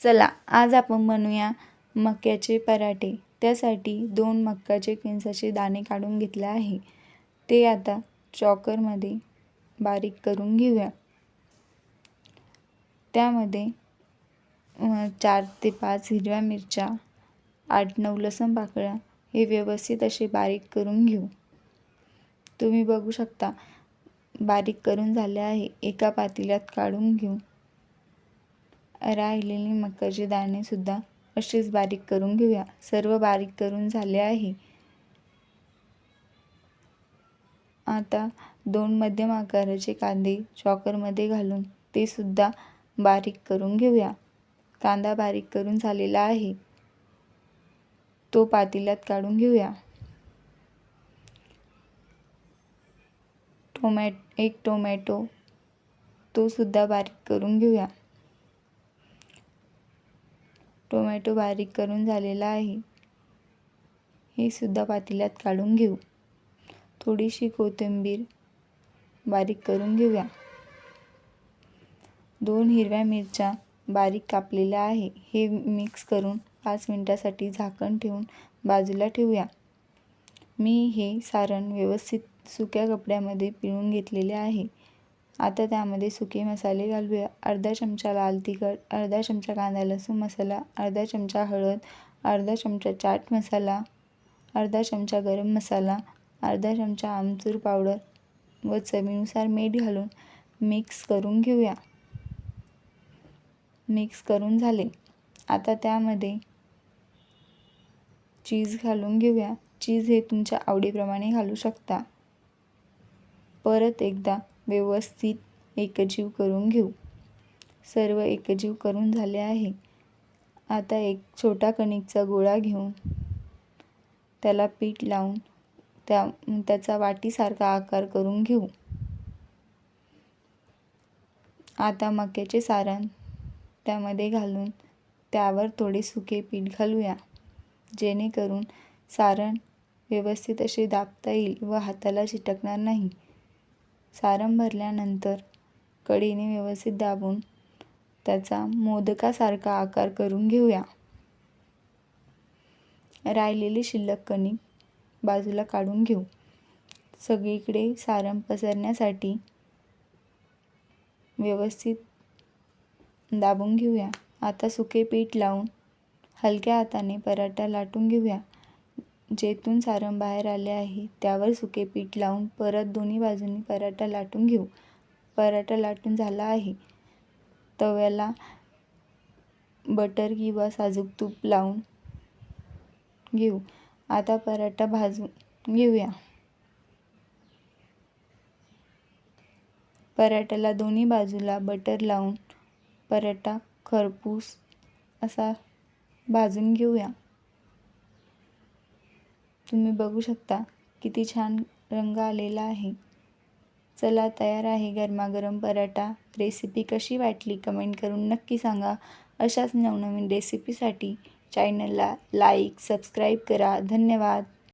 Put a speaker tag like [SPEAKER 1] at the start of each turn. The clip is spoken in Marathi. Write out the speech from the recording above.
[SPEAKER 1] चला आज आपण बनवूया मक्याचे पराठे. त्यासाठी दोन मक्याचे किंचाचे दाणे काढून घेतले आहे. ते आता चॉकरमध्ये बारीक करून घेऊया. त्यामध्ये चार ते पाच हिरव्या मिरच्या आठ नऊ लसूण पाकळ्या हे व्यवस्थित असे बारीक करून घेऊ. तुम्ही बघू शकता बारीक करून झाले आहे. एका पातेल्यात काढून घेऊ. राहिलेली मकाचे दाणेसुद्धा असेच बारीक करून घेऊया. सर्व बारीक करून झाले आहे. आता दोन मध्यम आकाराचे कांदे चॉकरमध्ये घालून ते सुद्धा बारीक करून घेऊया. कांदा बारीक करून झालेला आहे. तो पातेल्यात काढून घेऊया. टोमॅट एक टोमॅटो तो सुद्धा बारीक करून घेऊया. टोमॅटो बारीक करून झालेला आहे. हे सुद्धा पातेल्यात काढून घेऊ. थोडीशी कोथिंबीर बारीक करून घेऊया. दोन हिरव्या मिरच्या बारीक कापलेल्या आहे. हे मिक्स करून पाच मिनटासाठी झाकण ठेवून बाजूला ठेवूया. मी हे सारण व्यवस्थित सुक्या कपड्यामध्ये पिळून घेतलेले आहे. आता त्यामध्ये सुके मसाले घालूया. अर्धा चमचा लाल तिखट अर्धा चमचा कांदा लसूण मसाला अर्धा चमचा हळद अर्धा चमचा चाट मसाला अर्धा चमचा गरम मसाला अर्धा चमचा आमचूर पावडर व चवीनुसार मीठ घालून मिक्स करून घेऊया. मिक्स करून झाले. आता त्यामध्ये चीज घालून घेऊया. चीज हे तुमच्या आवडीप्रमाणे घालू शकता. परत एकदा व्यवस्थित एकजीव करून घेऊ. सर्व एकजीव करून झाले आहे. आता एक छोटा कणिकचा गोळा घेऊन त्याला पीठ लावून त्या त्याचा वाटीसारखा आकार करून घेऊ. आता मक्याचे सारण त्यामध्ये घालून त्यावर थोडे सुके पीठ घालूया. जेणेकरून सारण व्यवस्थित असे दाबता येईल व हाताला चिटकणार नाही. सारण भरल्यानंतर कडीने व्यवस्थित दाबून त्याचा मोदकासारखा आकार करून घेऊया. राहिलेली शिल्लक कणिक बाजूला काढून घेऊ. सगळीकडे सारण पसरण्यासाठी व्यवस्थित दाबून घेऊया. आता सुके पीठ लावून हलक्या हाताने पराठा लाटून घेऊया. जेथून सारण बाहेर आले आहे त्यावर सुके पीठ लावून परत दोन्ही बाजूंनी पराठा लाटून घेऊ. पराठा लाटून झाला आहे. तव्याला बटर किंवा साजूक तूप लावून घेऊ. आता पराठा भाजून घेऊया. पराठ्याला दोन्ही बाजूला बटर लावून पराठा खरपूस असा भाजून घेऊया. तुम्ही बघू शकता किती छान रंग आलेला आहे. चला तयार आहे गरमागरम पराठा. रेसिपी कशी वाटली कमेंट करून नक्की सांगा. अशाच नवनवीन रेसिपीसाठी चॅनलला लाईक सबस्क्राईब करा. धन्यवाद.